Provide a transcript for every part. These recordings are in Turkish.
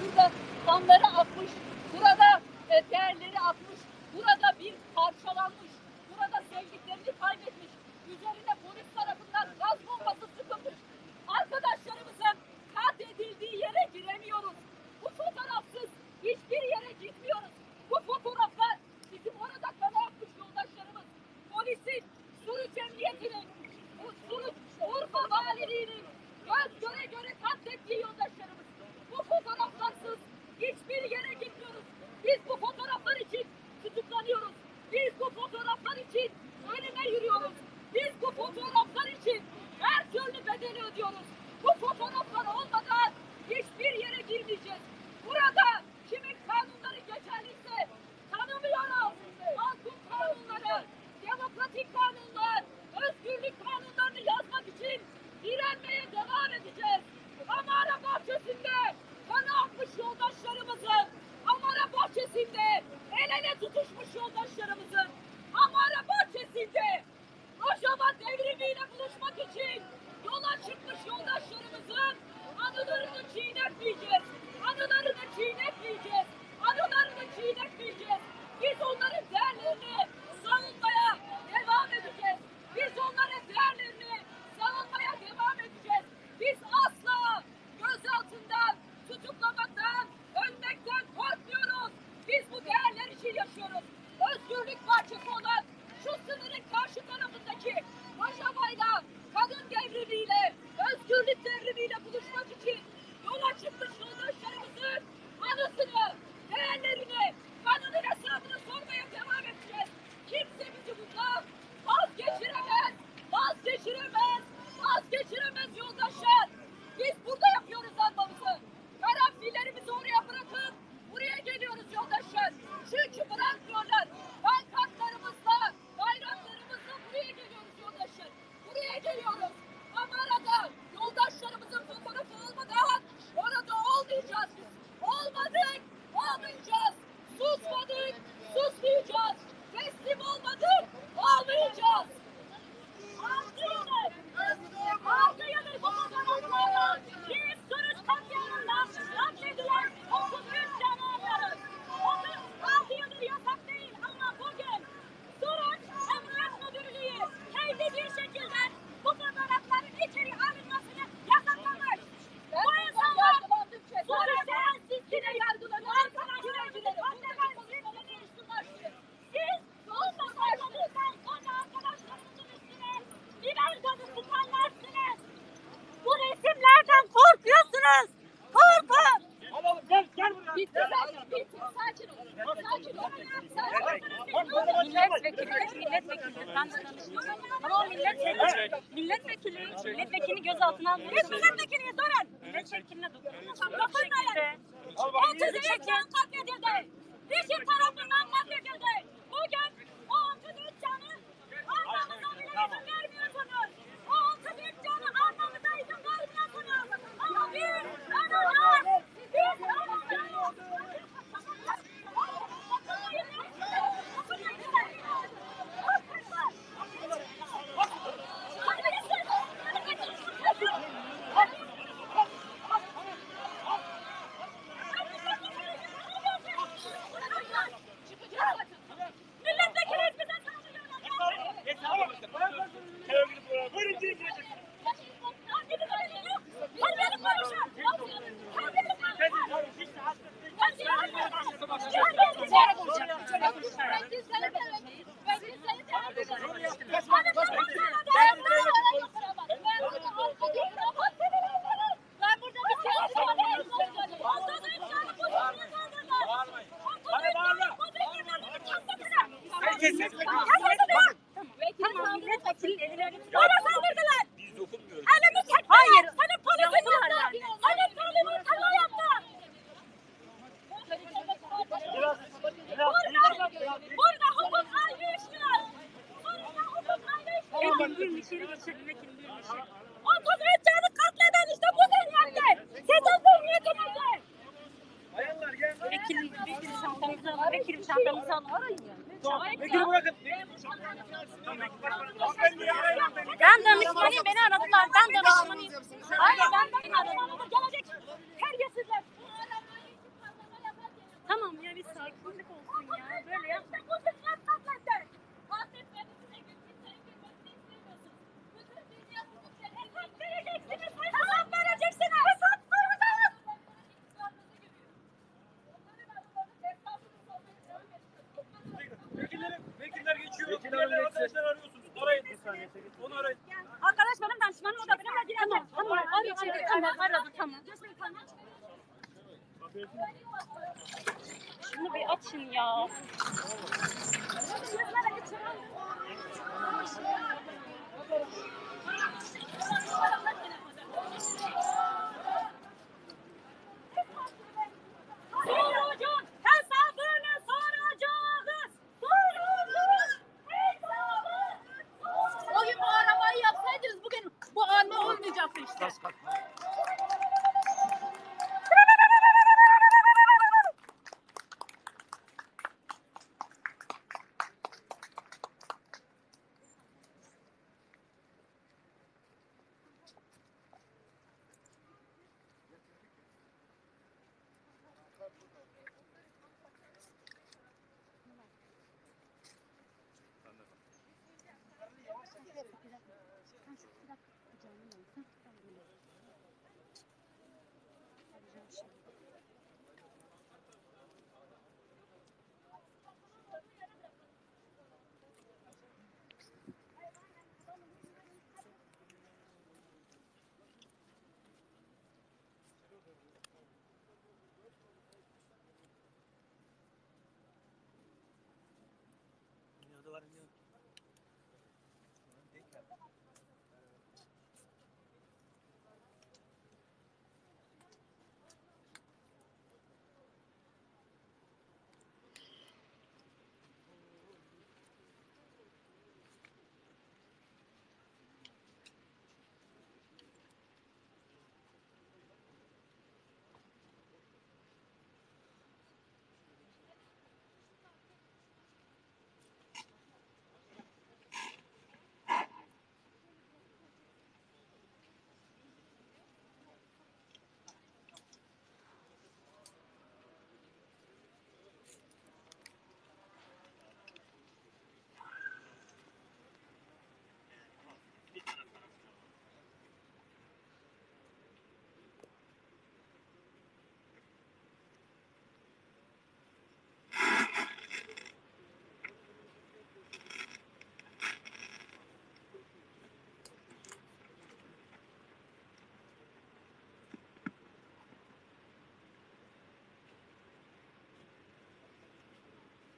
Burada kanları akmış, burada e, değerleri akmış, burada bir parçalanmış. Bitti zaten. Bitti. Sakin olun. Sakin olun. Sakin olun. Milletvekili, milletvekili. Ben de tanıştım. Ama o milletvekili, milletvekili, milletvekili gözaltına almıyor. Biz milletvekiliye sorun. Milletvekiline dokunmuyor. Kapatın hele. Otuz ülken katledildi. Rejim tarafından katledildi. Bugün o otuz ülkenin anlamıza bile izin vermiyor. just gonna be Burada hukuk ayrıştır. Burada hukuk ayrıştır. Ekim bir içeri geçen ekim bir işe. Otuz ölçeğini katleden işte bu dünyada. Sezon zümriyeti nedir? Vekilim, vekilim çantamızı alın, vekilim çantamızı alın, arayın ya. Vekili bırakın. Ben danışmanıyım, hani beni aradılar. Ben danışmanıyım. Hani- Hayır, ben danışmanıyım. Gelecek Tamam ya bir sakinlik olsun ya. Böyle yapma.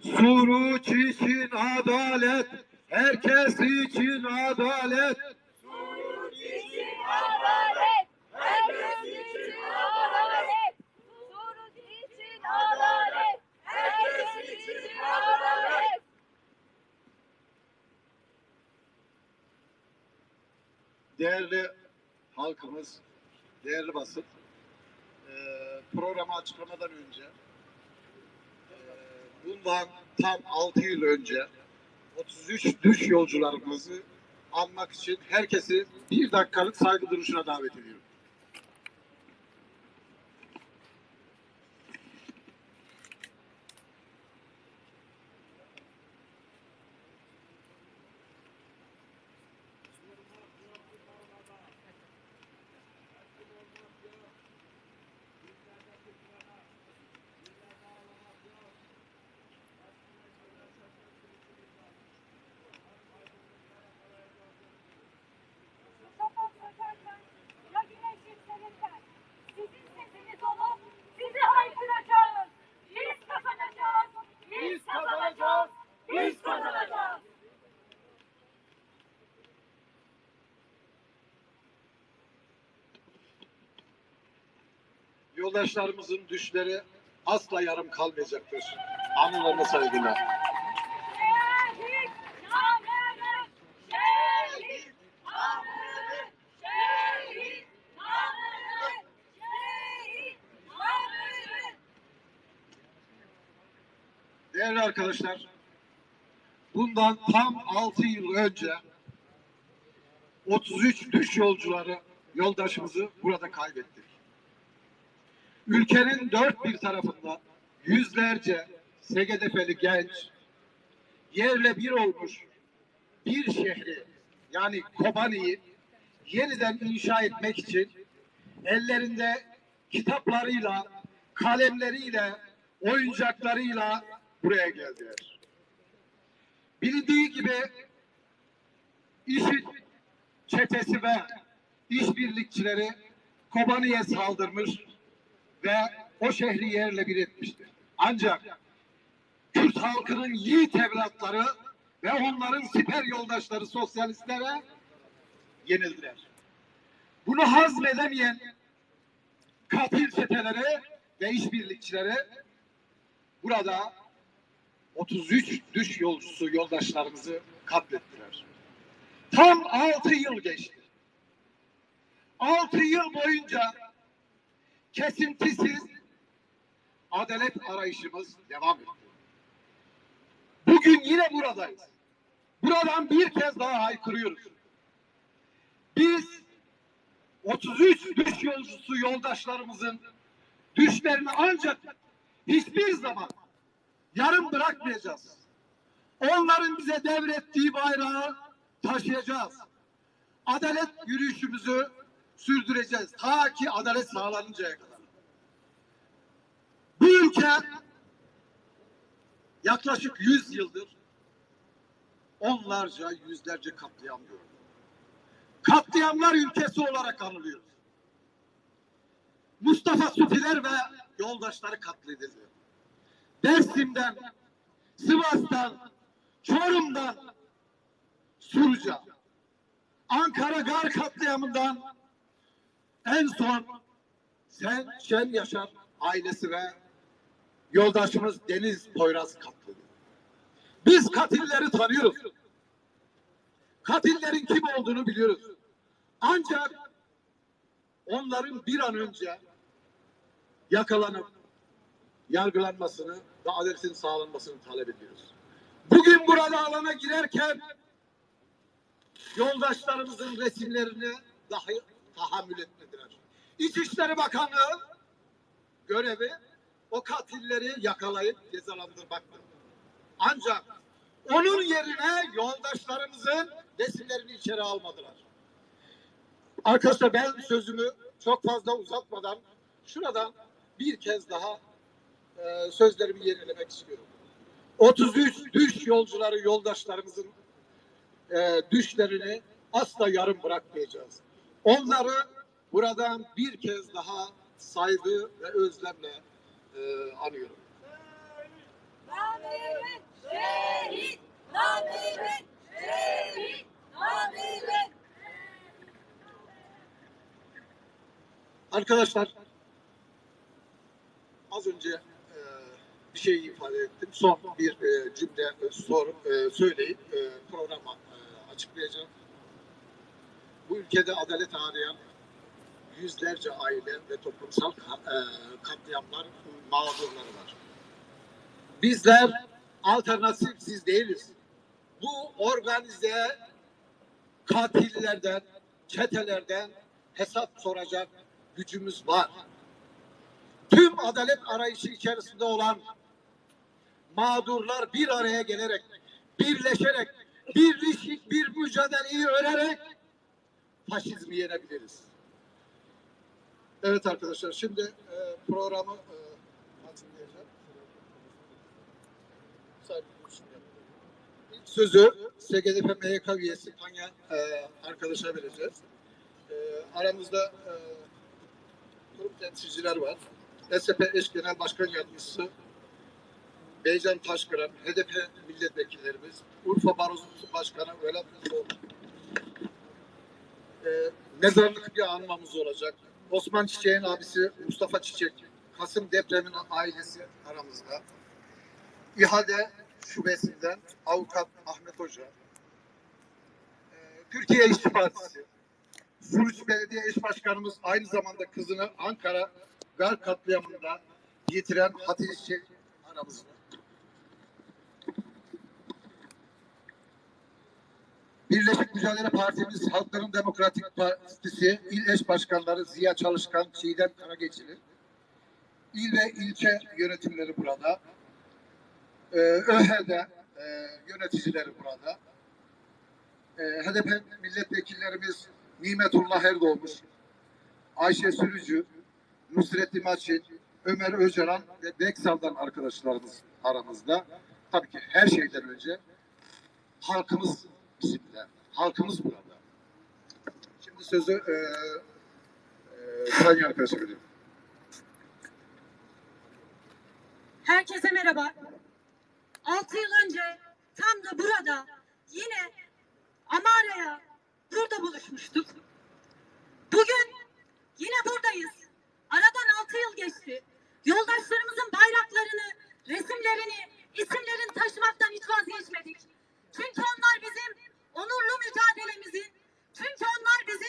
Suruç için adalet, herkes için adalet. Suruç için adalet, herkes için adalet. Suruç için adalet, herkes için adalet. Değerli halkımız, değerli basın, eee, programı açıklamadan önce, bundan tam 6 yıl önce 33 düş yolcularımızı anmak için herkesi bir dakikalık saygı duruşuna davet ediyorum. Yoldaşlarımızın düşleri asla yarım kalmayacaktır. Anılarına saygılar. Değerli arkadaşlar, bundan tam 6 yıl önce 33 düş yolcuları yoldaşımızı burada kaybettik. Ülkenin dört bir tarafında yüzlerce SGDF'li genç yerle bir olmuş bir şehri yani Kobani'yi yeniden inşa etmek için ellerinde kitaplarıyla, kalemleriyle, oyuncaklarıyla buraya geldiler. Bilindiği gibi IŞİD çetesi ve işbirlikçileri Kobani'ye saldırmış ve o şehri yerle bir etmiştir. Ancak Kürt halkının yiğit evlatları ve onların siper yoldaşları sosyalistlere yenildiler. Bunu hazmedemeyen katil çeteleri ve işbirlikçileri burada 33 düş yolcusu yoldaşlarımızı katlettiler. Tam 6 yıl geçti. 6 yıl boyunca kesintisiz adalet arayışımız devam etti. Bugün yine buradayız. Buradan bir kez daha haykırıyoruz. Biz 33 düş yolcusu yoldaşlarımızın düşlerini ancak hiçbir zaman yarım bırakmayacağız. Onların bize devrettiği bayrağı taşıyacağız. Adalet yürüyüşümüzü sürdüreceğiz. Ta ki adalet sağlanıncaya kadar. Bu ülke yaklaşık 100 yıldır onlarca, yüzlerce katliam gördü. Katliamlar ülkesi olarak anılıyoruz. Mustafa Supiler ve yoldaşları katledildi. Dersim'den, Sivas'tan, Çorum'dan, Suruca, Ankara Gar katliamından en son Sen Şen Yaşar ailesi ve yoldaşımız Deniz Poyraz katledildi. Biz katilleri tanıyoruz. Katillerin kim olduğunu biliyoruz. Ancak onların bir an önce yakalanıp yargılanmasını ve adaletin sağlanmasını talep ediyoruz. Bugün burada alana girerken yoldaşlarımızın resimlerini dahi tahammül etmediler. İçişleri Bakanlığı görevi o katilleri yakalayıp cezalandırmaktır. Ancak onun yerine yoldaşlarımızın resimlerini içeri almadılar. Arkadaşlar ben sözümü çok fazla uzatmadan şuradan bir kez daha e, sözlerimi yenilemek istiyorum. 33 düş yolcuları yoldaşlarımızın e, düşlerini asla yarım bırakmayacağız. Onları buradan bir kez daha saygı ve özlemle e, anıyorum. Arkadaşlar az önce e, bir şey ifade ettim. Son bir e, cümle e, sor, söyleyip programı e, açıklayacağım. Bu ülkede adalet arayan yüzlerce aile ve toplumsal e, katliamlar mağdurları var. Bizler alternatifsiz değiliz. Bu organize katillerden, çetelerden hesap soracak gücümüz var. Tüm adalet arayışı içerisinde olan mağdurlar bir araya gelerek, birleşerek, birleşik bir mücadeleyi örerek faşizmi yenebiliriz. Evet arkadaşlar şimdi e, programı e, sözü SGDP MYK üyesi Tanya e, arkadaşa vereceğiz. E, aramızda e, kurum temsilciler var. SDP eş genel başkan yardımcısı Beycan Taşkıran, HDP milletvekillerimiz, Urfa Barosu Başkanı Velat Kılıçoğlu. Ee, mezarlık bir anmamız olacak. Osman Çiçek'in abisi Mustafa Çiçek, Kasım depremin ailesi aramızda. İHA'de şubesinden avukat Ahmet Hoca, Ee, Türkiye İşçi Partisi, Suruç Belediye Eş Başkanımız aynı zamanda kızını Ankara Gar katliamında yitiren Hatice Çiçek aramızda. Birleşik Mücadele Partimiz Halkların Demokratik Partisi İl Eş Başkanları Ziya Çalışkan, Çiğdem Karageçili, il ve ilçe yönetimleri burada, ee, ÖH'de e, yöneticileri burada, ee, HDP milletvekillerimiz Nimetullah Erdoğmuş, Ayşe Sürücü, Nusrettin Maçin, Ömer Öcalan ve Beksal'dan arkadaşlarımız aramızda. Tabii ki her şeyden önce halkımız bizimler. Halkımız burada. Şimdi sözü e, e, Tanya arkadaşa veriyorum. Herkese merhaba. 6 yıl önce tam da burada yine Amara'ya burada buluşmuştuk. Bugün yine buradayız. Aradan 6 yıl geçti. Yoldaşlarımızın bayraklarını, resimlerini, isimlerini taşımaktan hiç vazgeçmedik. Çünkü onlar bizim onurlu mücadelemizin, çünkü onlar bizim